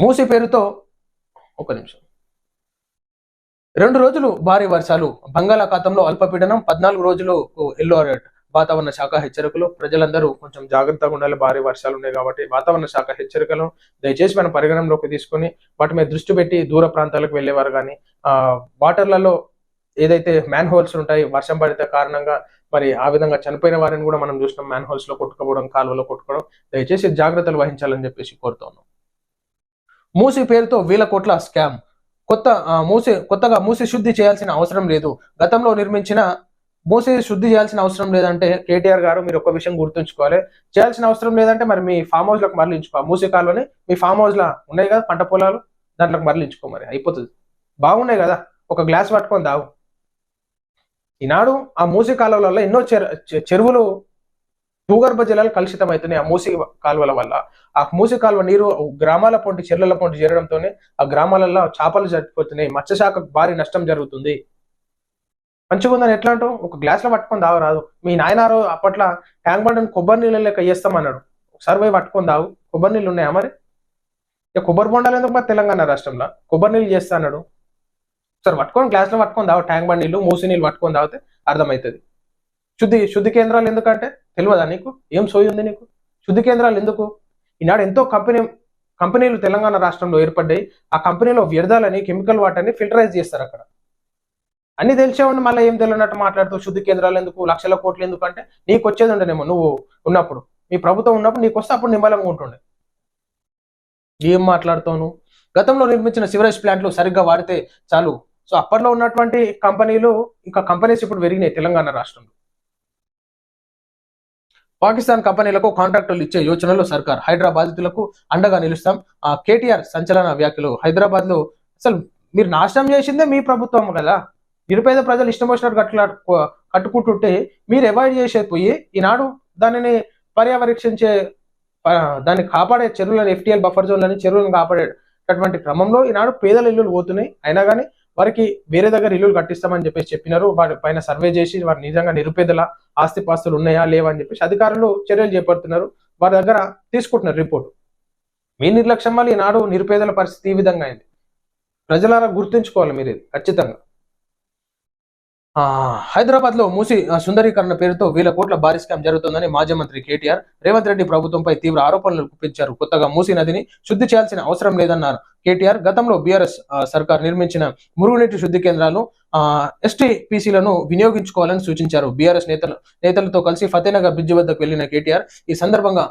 మూసి పేరుతో ఒక నిమిషం. రెండు రోజులు భారీ వర్షాలు బంగాళాఖాతంలో అల్పపీడనం పద్నాలుగు రోజులు ఎల్లో అలర్ట్. వాతావరణ శాఖ హెచ్చరికలు ప్రజలందరూ కొంచెం జాగ్రత్తగా ఉండాలి భారీ వర్షాలు ఉన్నాయి కాబట్టి వాతావరణ శాఖ హెచ్చరికలు దయచేసి మనం పరిగణనలోకి తీసుకొని వాటి మీద దృష్టి పెట్టి దూర ప్రాంతాలకు వెళ్ళేవారు కానీ ఆ వాటర్లలో ఏదైతే మ్యాన్ హోల్స్ ఉంటాయి వర్షం పడితే కారణంగా మరి ఆ విధంగా చనిపోయిన వారిని కూడా మనం చూసినాం మ్యాన్ హోల్స్లో కొట్టుకోవడం కాలువలో కొట్టుకోవడం. దయచేసి జాగ్రత్తలు వహించాలని చెప్పేసి కోరుతున్నాం మూసి పేరుతో వేల కోట్ల స్కామ్. కొత్త ఆ, మూసి కొత్తగా మూసి శుద్ధి చేయాల్సిన అవసరం లేదు. గతంలో నిర్మించిన మూసి శుద్ధి చేయాల్సిన అవసరం లేదంటే కేటీఆర్ గారు మీరు ఒక విషయం గుర్తుంచుకోవాలి. చేయాల్సిన అవసరం లేదంటే మరి మీ ఫామ్ హౌస్లకు మరలించుకో. మూసి కాలువని మీ ఫామ్ హౌస్ లా ఉన్నాయి కదా పంట పొలాలు దాంట్లోకి మరలించుకో మరి. అయిపోతుంది. బాగున్నాయి కదా. ఒక గ్లాస్ పట్టుకొని దావు ఈనాడు ఆ మూసి కాలువలలో ఎన్నో చె- చెరువులు భూగర్భ జలాలు కలుషితం అవుతున్నాయి ఆ మూసి కాలువల వల్ల. ఆ మూసి కాలువ నీరు గ్రామాల పొంటి చెర్లల పొంటి చేరడంతోనే ఆ గ్రామాలలో చేపలు చచ్చిపోతున్నాయి. మత్స్యశాఖ భారీ నష్టం జరుగుతుంది. మంచిగా ఉందని ఎట్లా అంటావు? ఒక గ్లాస్లో పట్టుకొని దావరాదు మీ నాయనారు అప్పట్లో ట్యాంక్ బండ్ని కొబ్బరి నీళ్ళ లెక్క వేస్తామన్నాడు ఒకసారి పోయి పట్టుకొని దావు కొబ్బరి నీళ్ళు ఉన్నాయా మరి? ఇక కొబ్బరి బొండాలు ఎందుకు మరి తెలంగాణ రాష్ట్రంలో? కొబ్బరి నీళ్ళు చేస్తా అన్నాడు ఒకసారి పట్టుకొని గ్లాస్లో పట్టుకొని దావు ట్యాంక్ బండ్ నీళ్ళు మూసి నీళ్ళు పట్టుకొని తాగితే అర్థమవుతుంది. శుద్ధి శుద్ధి కేంద్రాలు ఎందుకంటే తెలియదా నీకు? ఏం సోయి ఉంది నీకు? శుద్ధి కేంద్రాలు ఎందుకు? ఈనాడు ఎంతో కంపెనీ కంపెనీలు తెలంగాణ రాష్ట్రంలో ఏర్పడ్డాయి. ఆ కంపెనీలో వ్యర్థాలని కెమికల్ వాటర్ని ఫిల్టరైజ్ చేస్తారు అక్కడ. అన్ని తెలిసేవాడిని మళ్ళీ ఏం తెలియనట్టు మాట్లాడుతూ శుద్ధి కేంద్రాలు ఎందుకు లక్షల కోట్లు ఎందుకు అంటే నీకు వచ్చేది ఉండేనేమో నువ్వు ఉన్నప్పుడు. మీ ప్రభుత్వం ఉన్నప్పుడు నీకు వస్తే అప్పుడు నిమ్మలంగా ఉంటుండే. ఏం మాట్లాడుతావు గతంలో నిర్మించిన సివరేజ్ ప్లాంట్లు సరిగ్గా వాడితే చాలు. సో అప్పట్లో ఉన్నటువంటి కంపెనీలు ఇంకా కంపెనీస్ ఇప్పుడు పెరిగినాయి తెలంగాణ రాష్ట్రంలో. పాకిస్తాన్ కంపెనీలకు కాంట్రాక్టులు ఇచ్చే యోచనలో సర్కార్. హైదరాబాద్ అండగా నిలుస్తాం. ఆ కేటీఆర్ సంచలన వ్యాఖ్యలు హైదరాబాద్లో అసలు మీరు నాశనం చేసిందే మీ ప్రభుత్వం కదా. నిరుపేద ప్రజలు ఇష్టం వచ్చినట్టు కట్లా కట్టుకుంటుంటే మీరు అవాయిడ్ చేసే పోయి ఈనాడు దానిని పర్యవేక్షించే దాన్ని కాపాడే చెరువులను ఎఫ్టీఎల్ బఫర్ జోన్లని చెరువులను కాపాడేటటువంటి క్రమంలో ఈనాడు పేదల ఇల్లులు పోతున్నాయి. అయినా కానీ వారికి వేరే దగ్గర ఇల్లులు కట్టిస్తామని చెప్పేసి చెప్పినారు. వారి పైన సర్వే చేసి వారు నిజంగా నిరుపేదల ఆస్తిపాస్తులు ఉన్నాయా లేవా అని చెప్పేసి అధికారులు చర్యలు చేపడుతున్నారు. వారి దగ్గర తీసుకుంటున్నారు రిపోర్ట్. మీ నిర్లక్ష్యం వల్ల ఈనాడు నిరుపేదల పరిస్థితి ఈ విధంగా అయింది. ప్రజలారా గుర్తుంచుకోవాలి మీరు ఇది ఖచ్చితంగా. హైదరాబాద్లో మూసి సుందరీకరణ పేరుతో వేల కోట్ల భారీ స్కామ్ జరుగుతుందని మాజీ మంత్రి కేటీఆర్ రేవంత్ రెడ్డి ప్రభుత్వంపై తీవ్ర ఆరోపణలు గుప్పించారు కొత్తగా మూసి నదిని శుద్ధి చేయాల్సిన అవసరం లేదన్నారు. కేటీఆర్ గతంలో బీఆర్ఎస్ సర్కార్ నిర్మించిన మురుగునీటి శుద్ధి కేంద్రాలు ఎస్టీ పీసీలను వినియోగించుకోవాలని సూచించారు. బీఆర్ఎస్ నేతలు నేతలతో కలిసి ఫతేనగర్ బ్రిడ్జి వద్దకు వెళ్ళిన కేటీఆర్ ఈ సందర్భంగా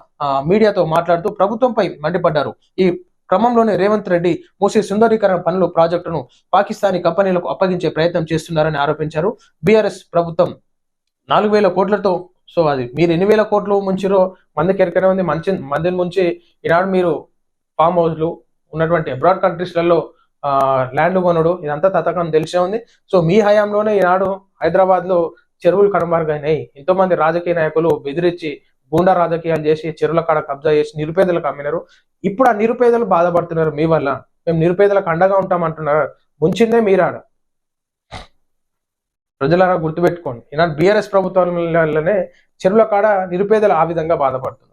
మీడియాతో మాట్లాడుతూ ప్రభుత్వంపై మండిపడ్డారు. ఈ క్రమంలోనే రేవంత్ రెడ్డి మూసి సుందరీకరణ పనులు ప్రాజెక్టును పాకిస్తానీ కంపెనీలకు అప్పగించే ప్రయత్నం చేస్తున్నారని ఆరోపించారు. బీఆర్ఎస్ ప్రభుత్వం నాలుగు వేల కోట్లతో సో అది మీరు ఎన్ని వేల కోట్లు ముంచిరో మందికి ఎరకనే ఉంది మంచి మందిని ముంచి ఈనాడు మీరు ఫామ్ హౌస్లు ఉన్నటువంటి అబ్రాడ్ కంట్రీస్లలో ల్యాండ్ కొనుడు ఇదంతా తతకం తెలిసే ఉంది. సో మీ హయాంలోనే ఈనాడు హైదరాబాద్లో చెరువులు కనుమరుగైనాయి. ఎంతో మంది రాజకీయ నాయకులు బెదిరించి గూండా రాజకీయాలు చేసి చెరువుల కాడ కబ్జా చేసి నిరుపేదలకు అమ్మినారు. ఇప్పుడు ఆ నిరుపేదలు బాధపడుతున్నారు మీ వల్ల. మేము నిరుపేదలకు అండగా ఉంటామంటున్నారు. ముంచిందే మీరాడ ప్రజలారా గుర్తుపెట్టుకోండి. ఈనాడు బీఆర్ఎస్ ప్రభుత్వంలోనే చెరువుల కాడ నిరుపేదలు ఆ విధంగా బాధపడుతున్నారు.